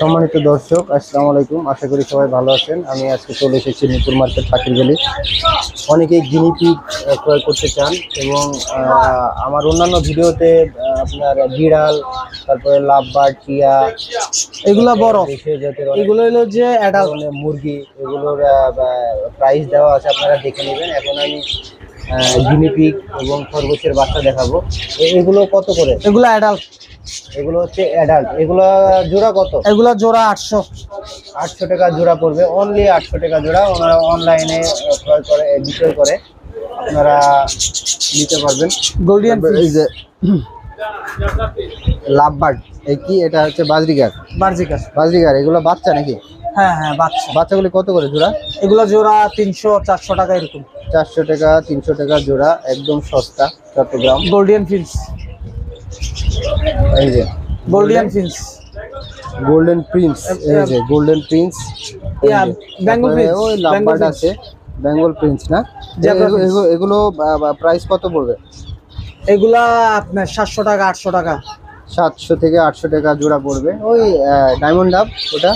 সম্মানিত দর্শক আসসালামু আলাইকুম। আশা করি সবাই ভালো আছেন। আমি আজকে চলে এসেছি নূপুর মার্কেট পাখির গলি। অনেকেই গিনি পিগ ক্রয় করতে চান এবং আমার অন্যান্য ভিডিওতে আপনার বিড়াল তারপরে লাভবার্ড টিয়া এগুলো বড়। এগুলো হলো যে ধরনের মুরগি এগুলোর প্রাইস দেওয়া আছে আপনারা দেখে নেবেন। এখন আমি গিনিপিগ এবং খরগোশের বাচ্চা দেখাবো। এগুলো কত করে? এগুলো অ্যাডাল্ট এগুলো হচ্ছে অ্যাডাল্ট এগুলো জোড়া কত? এগুলা জোড়া আটশো। আটশো টাকা জোড়া পড়বে। অনলি আটশো টাকা জোড়া। ওনারা অনলাইনে ক্রয় করে বিক্রয় করে আপনারা নিতে পারবেন। গোল্ডিয়ান এই যে লাভবার্ড এই কি? এটা হচ্ছে বাজরিগার। বার্জিকার বাজরিগার এগুলো বাচ্চা নাকি? হ্যাঁ হ্যাঁ বাচ্চা। বাচ্চাগুলি কত করে জোড়া? এগুলো জোড়া তিনশো চারশো টাকা এরকম। চারশো টাকা তিনশো টাকা জোড়া একদম সস্তা চট্টগ্রাম। গোল্ডিয়ান ফিন্স এই যে গোল্ডিয়ান ফিন্স গোল্ডেন প্রিন্স এই যে গোল্ডেন প্রিন্স ওই লাম্বার্ড আছে বেঙ্গল প্রিন্স না? এগুলো প্রাইস কত পড়বে? এগুলা আপনার সাতশো টাকা আটশো টাকা। সাতশো থেকে আটশো টাকা জোড়া পড়বে। ওই ডায়মন্ড ডাব ওটা?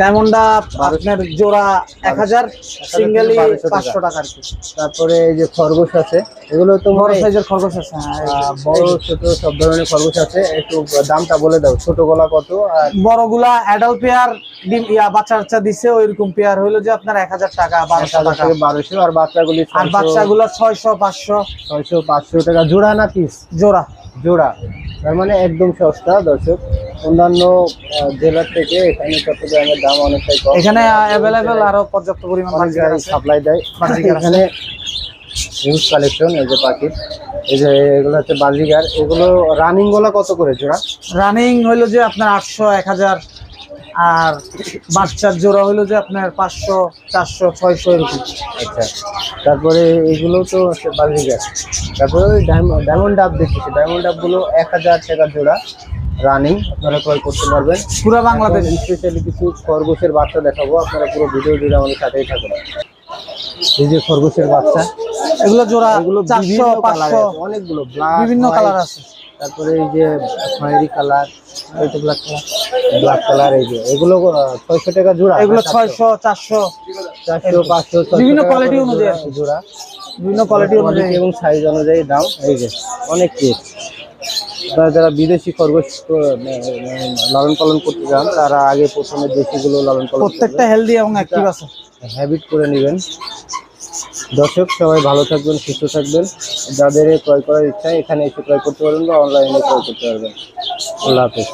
ডায়মন্ডা আপনার জোড়া এক হাজার সিঙ্গেলি। পাঁচশো টাকা আর কি। তারপরে এই যে খরগোশ আছে এগুলো তো বড় সাইজের খরগোশ আছে হ্যাঁ। বড় ছোট সব ধরনের খরগোশ আছে একটু দামটা বলে দাও ছোট গলা কত আর? বড়গুলা অ্যাডাল্ট পেয়ার ডিম ইয়া বাচ্চা বাচ্চা দিছে ওইরকম পেয়ার হইল যে আপনার এক হাজার টাকা বারোশো টাকা। বারোশো আর বাচ্চাগুলি আর বাচ্চাগুলো ছয়শো পাঁচশো। ছয়শো পাঁচশো টাকা। জোড়া না পিস জোড়া। জোড়া। তার মানে একদম সস্তা দর্শক। অন্যান্য জেলার থেকে এখানে চট্টগ্রামের দাম অনেকটাই কম। এখানে অ্যাভেলেবেল আরও পর্যাপ্ত পরিমাণ সাপ্লাই দেয়। এখানে হিউজ কালেকশন এই যে পাখির। এই যে এগুলো হচ্ছে বাজিগার। এগুলো রানিংগুলো কত করে জোড়া? রানিং হইল যে আপনার আটশো এক হাজার। আর বাচ্চার জোড়া হলো যে আপনার পাঁচশো চারশো ছয়শো এরকম। আচ্ছা। তারপরে এগুলো তো হচ্ছে বাজিগার তারপরে ওই ডায়মন্ড ডাব দেখতেছি। ডায়মন্ড ডাবগুলো এক হাজার টাকা জোড়া রানিং আপনারা ক্রয় করতে পারবেন। পুরো বাংলাদেশ। স্পেশালি কিছু খরগোশের বাচ্চা দেখাবো। আপনারা পুরো ভিডিও জুড়ে আমাদের সাথেই থাকবেন এই যে খরগোশের বাচ্চা। এগুলো জোড়া চারশো পাঁচশো অনেকগুলো বিভিন্ন কালার আছে। তারপরে এই যে খয়েরি কালার তো ব্ল্যাক কালার ব্ল্যাক কালার এই যে এগুলো ছয়শো টাকা জোড়া এগুলো ছয়শো চারশো। চারশো পাঁচশো বিভিন্ন quality অনুযায়ী। জোড়া বিভিন্ন কোয়ালিটি অনুযায়ী। এবং সাইজ অনুযায়ী দাম এই যে অনেক কেক যারা যারা বিদেশি খরগোশ লালন পালন করতে চান তারা আগে প্রথমে দেশিগুলো লালন পালন প্রত্যেকটা হেলদি এবং অ্যাক্টিভ আছে। হ্যাবিট করে নেবেন। দর্শক, সবাই ভালো থাকবেন, সুস্থ থাকবেন। যাদের ক্রয় করার ইচ্ছা, এখানে এসে ক্রয় করতে পারবেন বা অনলাইনে ক্রয় করতে পারবেন। আল্লাহ হাফেজ।